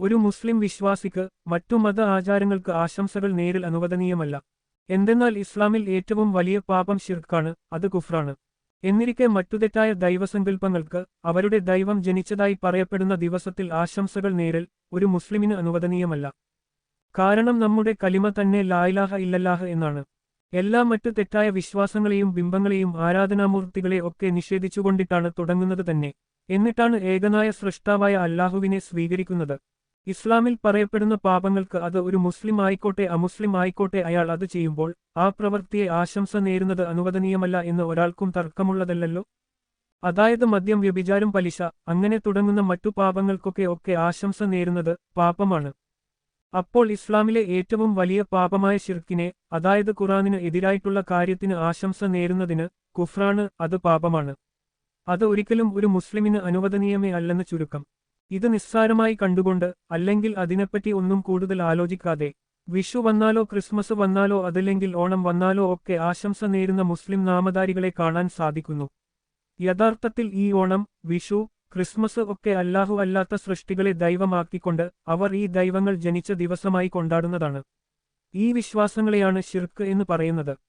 ഒരു മുസ്ലിം വിശ്വാസിക്ക് മറ്റു മത ആചാരങ്ങൾക്ക് ആശംസകൾ നേരിൽ അനുവദനീയമല്ല. എന്തെന്നാൽ ഇസ്ലാമിൽ ഏറ്റവും വലിയ പാപം ശിർക്കാണ് അത് കുഫ്രാണ്. എന്നിരിക്കെ മറ്റു തെറ്റായ ദൈവസങ്കല്പങ്ങൾക്ക് അവരുടെ ദൈവം ജനിച്ചതായി പറയപ്പെടുന്ന ദിവസത്തിൽ ആശംസകൾ നേരിൽ ഒരു മുസ്ലിമിന് അനുവദനീയമല്ല. കാരണം നമ്മുടെ കലിമ തന്നെ ലായിലാഹ ഇല്ലല്ലാഹ എന്നാണ്. എല്ലാ മറ്റു തെറ്റായ വിശ്വാസങ്ങളെയും ബിംബങ്ങളെയും ആരാധനാമൂർത്തികളെ ഒക്കെ നിഷേധിച്ചുകൊണ്ടിട്ടാണ് തുടങ്ങുന്നത് തന്നെ. എന്നിട്ടാണ് ഏകനായ സൃഷ്ടാവായ അല്ലാഹുവിനെ സ്വീകരിക്കുന്നത്. ഇസ്ലാമിൽ പറയപ്പെടുന്ന പാപങ്ങൾക്ക് അത് ഒരു മുസ്ലിം ആയിക്കോട്ടെ അമുസ്ലിം ആയിക്കോട്ടെ അയാൾ അത് ചെയ്യുമ്പോൾ ആ പ്രവൃത്തിയെ ആശംസ നേരുന്നത് അനുവദനീയമല്ല എന്ന് ഒരാൾക്കും തർക്കമുള്ളതല്ലല്ലോ. അതായത് മദ്യം വ്യഭിചാരം പലിശ അങ്ങനെ തുടങ്ങുന്ന മറ്റു പാപങ്ങൾക്കൊക്കെ ഒക്കെ ആശംസ നേരുന്നത് പാപമാണ്. അപ്പോൾ ഇസ്ലാമിലെ ഏറ്റവും വലിയ പാപമായ ഷിർക്കിനെ അതായത് ഖുറാനിന് എതിരായിട്ടുള്ള കാര്യത്തിന് ആശംസ നേരുന്നതിന് കുഫ്രാണ് അത് പാപമാണ്. അത് ഒരിക്കലും ഒരു മുസ്ലിമിന് അനുവദനീയമേ അല്ലെന്ന് ചുരുക്കം. ഇത് നിസ്സാരമായി കണ്ടുകൊണ്ട് അല്ലെങ്കിൽ അതിനെപ്പറ്റി ഒന്നും കൂടുതൽ ആലോചിക്കാതെ. വിഷു വന്നാലോ ക്രിസ്മസ് വന്നാലോ അതല്ലെങ്കിൽ ഓണം വന്നാലോ ഒക്കെ ആശംസ നേരുന്ന മുസ്ലിം നാമധാരികളെ കാണാൻ സാധിക്കുന്നു. യഥാർത്ഥത്തിൽ ഈ ഓണം വിഷു ക്രിസ്മസ് ഒക്കെ അല്ലാഹു അല്ലാത്ത സൃഷ്ടികളെ ദൈവമാക്കിക്കൊണ്ട് അവർ ഈ ദൈവങ്ങൾ ജനിച്ച ദിവസമായി കൊണ്ടാടുന്നതാണ്. ഈ വിശ്വാസങ്ങളെയാണ് ഷിർക്ക് എന്ന് പറയുന്നത്.